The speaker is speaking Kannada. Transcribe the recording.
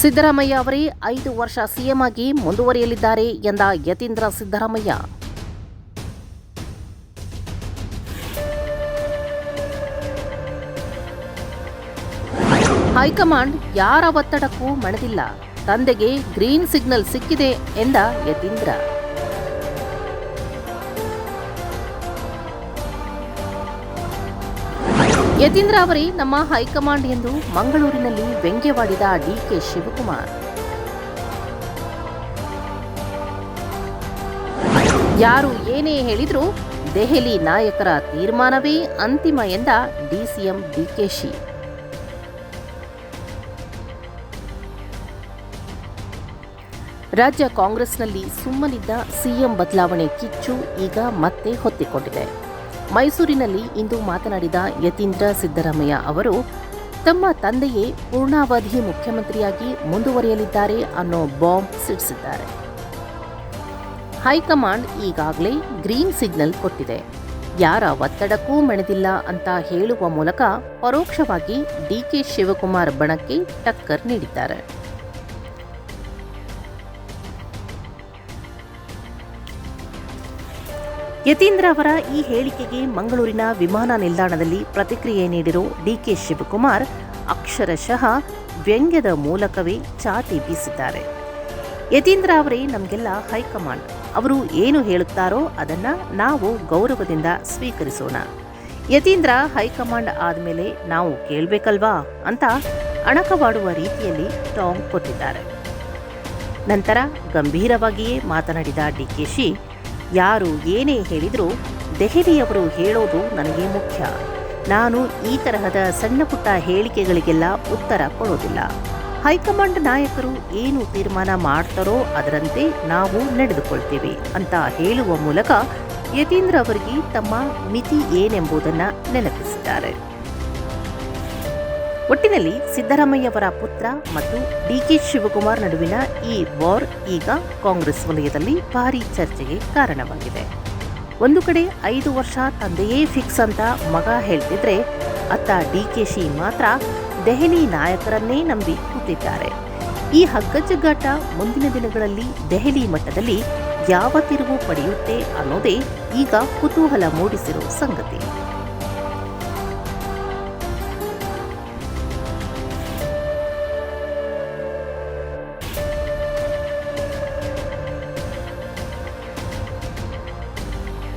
ಸಿದ್ದರಾಮಯ್ಯ ಅವರೇ ಐದು ವರ್ಷ ಸಿಎಂ ಆಗಿ ಮುಂದುವರಿಯಲಿದ್ದಾರೆ ಎಂದ ಯತೀಂದ್ರ ಸಿದ್ದರಾಮಯ್ಯ. ಹೈಕಮಾಂಡ್ ಯಾರ ಒತ್ತಡಕ್ಕೂ ಮಣದಿಲ್ಲ. ತಂದೆಗೆ ಗ್ರೀನ್ ಸಿಗ್ನಲ್ ಸಿಕ್ಕಿದೆ ಎಂದ ಯತೀಂದ್ರ. ಯತೀಂದ್ರ ಅವರೇ ನಮ್ಮ ಹೈಕಮಾಂಡ್ ಎಂದು ಮಂಗಳೂರಿನಲ್ಲಿ ವ್ಯಂಗ್ಯವಾಡಿದ ಡಿಕೆ ಶಿವಕುಮಾರ್. ಯಾರು ಏನೇ ಹೇಳಿದರೂ ದೆಹಲಿ ನಾಯಕರ ತೀರ್ಮಾನವೇ ಅಂತಿಮ ಎಂದ ಡಿಸಿಎಂ ಡಿಕೆಶಿ ರಾಜ್ಯ ಕಾಂಗ್ರೆಸ್ನಲ್ಲಿ ಸುಮ್ಮನಿದ್ದ ಸಿಎಂ ಬದಲಾವಣೆ ಕಿಚ್ಚು ಈಗ ಮತ್ತೆ ಹೊತ್ತಿಕೊಂಡಿದೆ. ಮೈಸೂರಿನಲ್ಲಿ ಇಂದು ಮಾತನಾಡಿದ ಯತೀಂದ್ರ ಸಿದ್ದರಾಮಯ್ಯ ಅವರು, ತಮ್ಮ ತಂದೆಯೇ ಪೂರ್ಣಾವಧಿ ಮುಖ್ಯಮಂತ್ರಿಯಾಗಿ ಮುಂದುವರಿಯಲಿದ್ದಾರೆ ಅನ್ನೋ ಬಾಂಬ್ ಸಿಡಿಸಿದ್ದಾರೆ. ಹೈಕಮಾಂಡ್ ಈಗಾಗಲೇ ಗ್ರೀನ್ ಸಿಗ್ನಲ್ ಕೊಟ್ಟಿದೆ. ಯಾರ ಒತ್ತಡಕ್ಕೂ ಮಣಿದಿಲ್ಲ ಅಂತ ಹೇಳುವ ಮೂಲಕ ಪರೋಕ್ಷವಾಗಿ ಡಿಕೆ ಶಿವಕುಮಾರ್ ಬಣಕ್ಕೆ ಟಕ್ಕರ್ ನೀಡಿದ್ದಾರೆ. ಯತೀಂದ್ರ ಅವರ ಈ ಹೇಳಿಕೆಗೆ ಮಂಗಳೂರಿನ ವಿಮಾನ ನಿಲ್ದಾಣದಲ್ಲಿ ಪ್ರತಿಕ್ರಿಯೆ ನೀಡಿರೋ ಡಿಕೆ ಶಿವಕುಮಾರ್ ಅಕ್ಷರಶಃ ವ್ಯಂಗ್ಯದ ಮೂಲಕವೇ ಚಾಟಿ ಬೀಸಿದ್ದಾರೆ. ಯತೀಂದ್ರ ಅವರೇ ನಮಗೆಲ್ಲ ಹೈಕಮಾಂಡ್. ಅವರು ಏನು ಹೇಳುತ್ತಾರೋ ಅದನ್ನ ನಾವು ಗೌರವದಿಂದ ಸ್ವೀಕರಿಸೋಣ. ಯತೀಂದ್ರ ಹೈಕಮಾಂಡ್ ಆದಮೇಲೆ ನಾವು ಕೇಳಬೇಕಲ್ವಾ ಅಂತ ಅಣಕವಾಡುವ ರೀತಿಯಲ್ಲಿ ಟಾಂಗ್ ಕೊಟ್ಟಿದ್ದಾರೆ. ನಂತರ ಗಂಭೀರವಾಗಿಯೇ ಮಾತನಾಡಿದ ಡಿಕೆಶಿ ಯಾರು ಏನೇ ಹೇಳಿದರೂ ದೆಹಲಿಯವರು ಹೇಳೋದು ನನಗೆ ಮುಖ್ಯ. ನಾನು ಈ ತರಹದ ಸಣ್ಣ ಪುಟ್ಟ ಹೇಳಿಕೆಗಳಿಗೆಲ್ಲ ಉತ್ತರ ಕೊಡೋದಿಲ್ಲ. ಹೈಕಮಾಂಡ್ ನಾಯಕರು ಏನು ತೀರ್ಮಾನ ಮಾಡ್ತಾರೋ ಅದರಂತೆ ನಾವು ನಡೆದುಕೊಳ್ತೇವೆ ಅಂತ ಹೇಳುವ ಮೂಲಕ ಯತೀಂದ್ರ ಅವರಿಗೆ ತಮ್ಮ ಮಿತಿ ಏನೆಂಬುದನ್ನು ನೆನಪಿಸಿದ್ದಾರೆ ಒಟ್ಟಿನಲ್ಲಿ ಸಿದ್ದರಾಮಯ್ಯವರ ಪುತ್ರ ಮತ್ತು ಡಿಕೆ ಶಿವಕುಮಾರ್ ನಡುವಿನ ಈ ವಾರ್ ಈಗ ಕಾಂಗ್ರೆಸ್ ವಲಯದಲ್ಲಿ ಭಾರೀ ಚರ್ಚೆಗೆ ಕಾರಣವಾಗಿದೆ. ಒಂದು ಕಡೆ ಐದು ವರ್ಷ ತಂದೆಯೇ ಫಿಕ್ಸ್ ಅಂತ ಮಗ ಹೇಳ್ತಿದ್ರೆ ಅತ್ತ ಡಿಕೆಶಿ ಮಾತ್ರ ದೆಹಲಿ ನಾಯಕರನ್ನೇ ನಂಬಿ ಕೂತಿದ್ದಾರೆ. ಈ ಹಗ್ಗಜಗ್ಗಾಟ ಮುಂದಿನ ದಿನಗಳಲ್ಲಿ ದೆಹಲಿ ಮಟ್ಟದಲ್ಲಿ ಯಾವ ತಿರುವು ಪಡೆಯುತ್ತೆ ಅನ್ನೋದೇ ಈಗ ಕುತೂಹಲ ಮೂಡಿಸಿರೋ ಸಂಗತಿ.